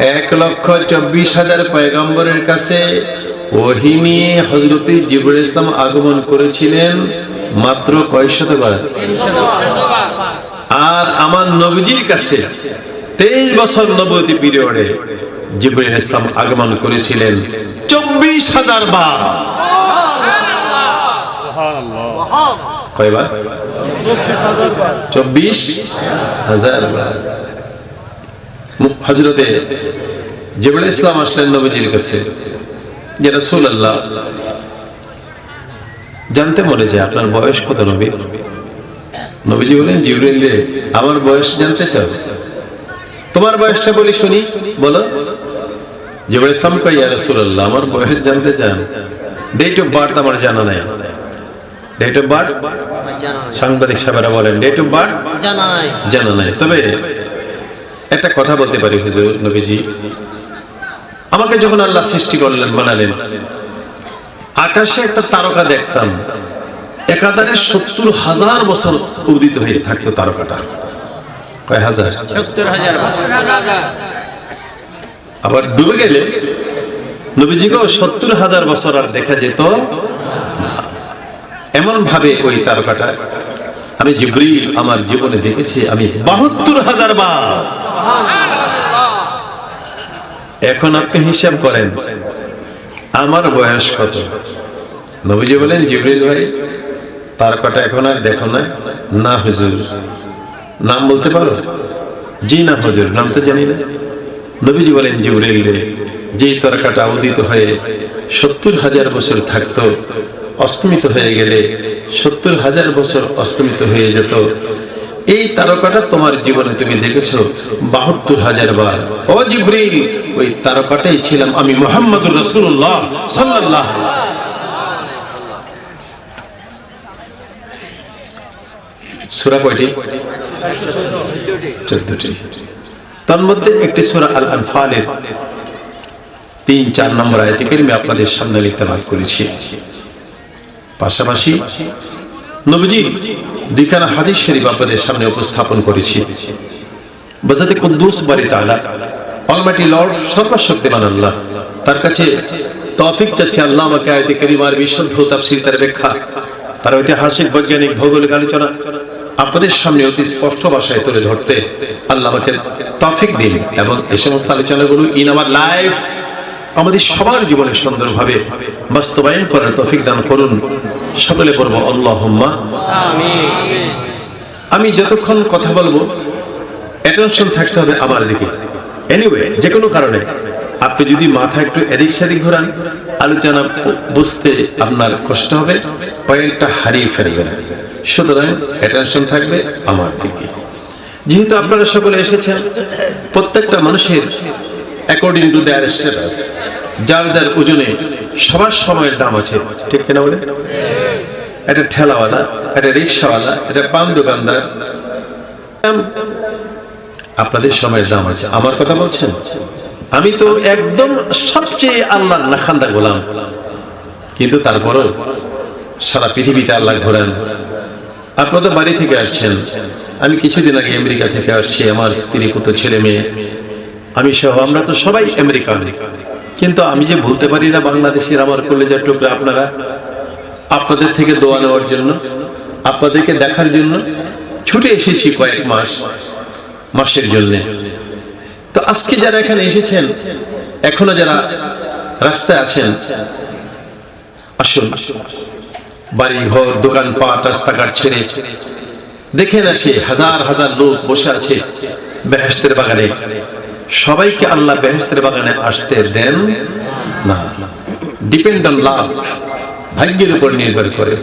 এক লক্ষ চব্বিশ হাজার পয়গম্বরের কাছে ওহি নিয়ে হজরতি জিবুল ইসলাম আগমন করেছিলেন মাত্র কয় শতবার? আর আমার নবীজির কাছে তেইশ বছর নবতী পিরিয়ডে জিবরুল ইসলাম আগমন করেছিলেন চব্বিশ হাজার বার। কয়বার? চব্বিশ হাজার বার। হজরতে জিবরুল ইসলাম আসলেন নবীজির কাছে। যে রাসূল আল্লাহ জানতে মনে যে আপনার বয়স কত নবী? নবীজি বলেন জিবরিল রে আমার বয়স জানতে চাও? তোমার বয়সটা বলি শুনি বলো। জিবরিল ইসলাম কই ইয়া রাসূলুল্লাহ আমার বয়স জানতে চান। ডেট অফ বার্থ আমার জানা নাই। ডেট অফ বার্থ সাংবাদিক সাহেবরা বলেন ডেট অফ বার্থ জানা নাই। জানা নাই। তবে একটা কথা বলতে পারি হুজুর নবীজি। আমাকে যখন আল্লাহ সৃষ্টি করলেন বানালেন আকাশে একটা তারকা দেখতাম একাধারে সত্তর হাজার বছর উদিত হয়ে থাকতো তারকাটা। কয় হাজার? আবার ডুবে গেলে নবীজিকেও সত্তর হাজার বছর আর দেখা যেত এমন ভাবে ওই তারকাটা আমি জিব্রিল আমার জীবনে দেখেছি আমি বাহাত্তর হাজার বার এখন আপনি হিসাব করেন, আমার বয়স কত? নবীজি বলেন, জিব্রিল ভাই তারকাটা এখন আর দেখো না। না, হুজুর। নাম বলতে পারো? জি না, হুজুর, নাম তো জানি না। নবীজি বলেন, জিব্রিল রে, যেই তারকাটা উদিত হয়ে সত্তর হাজার বছর থাকতো, অস্তমিত হয়ে গেলে সত্তর হাজার বছর অস্তমিত হয়ে যেত এই তারকাটা তোমার জীবনে তুমি দেখেছ? বাহাত্তর হাজার বার। ও জিব্রিল, ওই তারকাটাই ছিলাম আমি মোহাম্মদুর রসুল্লাহ সাল্লাহ তার মধ্যে একটি সুরা আল আনফালের তিন, চার নম্বর আপনাদের সামনে লিখতে করেছি। পাশাপাশি নবীজি দুইখানা হাদিস শরীফ আপনাদের সামনে উপস্থাপন করেছি। বাজাতে কুদ্দুস বাড়ি তাআলা অলমাইটি লর্ড সর্বশক্তিমান আল্লাহ। তার কাছে তৌফিক চাচ্ছে আল্লাহ আমাকে আয়াতে কারিমার বিশুদ্ধ তাফসীর তার ব্যাখ্যা। তার ঐতিহাসিক বৈজ্ঞানিক ভৌগোলিক আলোচনা আপনাদের সামনে অতি স্পষ্ট ভাষায় তুলে ধরতে আল্লাহ আমাকে তৌফিক দিন এবং এই সমস্ত আলোচনাগুলো ইন আমার লাইফ আমাদের সবার জীবনে সুন্দরভাবে বাস্তবায়ন করার তৌফিক দান করুন। সকলে পড়ব আল্লাহুম্মা। আমি যতক্ষণ কথা বলব অ্যাটেনশন থাকতে হবে আমার দিকে। এনিওয়ে যে কোনো কারণে। আপনি যদি মাথা একটু এদিক সেদিক ঘোরান, আলোচনা বুঝতে আপনার কষ্ট হবে, পয়েন্টটা হারিয়ে ফেলবেন। সুতরাং অ্যাটেনশন থাকবে আমার দিকে। যেহেতু আপনারা সকলে এসেছেন, প্রত্যেকটা মানুষের অ্যাকর্ডিং টু দেয়ার স্ট্যাটাস যার যার ওজনে সবার সময়ের দাম আছে, ঠিক কিনা বলে একটা ঠেলাওয়ালা একটা রিক্সাওয়ালা একটা পান দোকানদার আপনাদের সময়ের দাম আছে আমার কথা বলছেন? আমি তো একদম সবচেয়ে আল্লাহর নাখান্দা গোলাম। কিন্তু তারপরও সারা পৃথিবীতে আল্লাহ ঘোরান। আপনারা তো বাড়ি থেকে আসছেন। আমি কিছুদিন আগে আমেরিকা থেকে আসছি, আমার স্ত্রী, পুত্র, ছেলে, মেয়ে। আমি সহ আমরা তো সবাই আমেরিকা কিন্তু আমি যে ভুলতে পারি না বাংলাদেশের আমার কলেজার টুকরা আপনারা আপনাদের থেকে দোয়া নেওয়ার জন্য, আপনাদেরকে দেখার জন্য ছুটে এসেছি কয়েক মাস, মাসের জন্য। তো আজকে যারা এখানে এসেছেন, এখনও যারা রাস্তায় আছেন, আসুন বাড়ি ঘর দোকানপাট, রাস্তাঘাট ছেড়ে দেখেন আসে হাজার হাজার লোক বসে আছে বেহেস্তের বাগানে। সবাইকে আল্লাহ বেহেস্তের বাগানে আসতে দেন না। ডিপেন্ড অন লাভ ভাগ্যের উপর নির্ভর করে।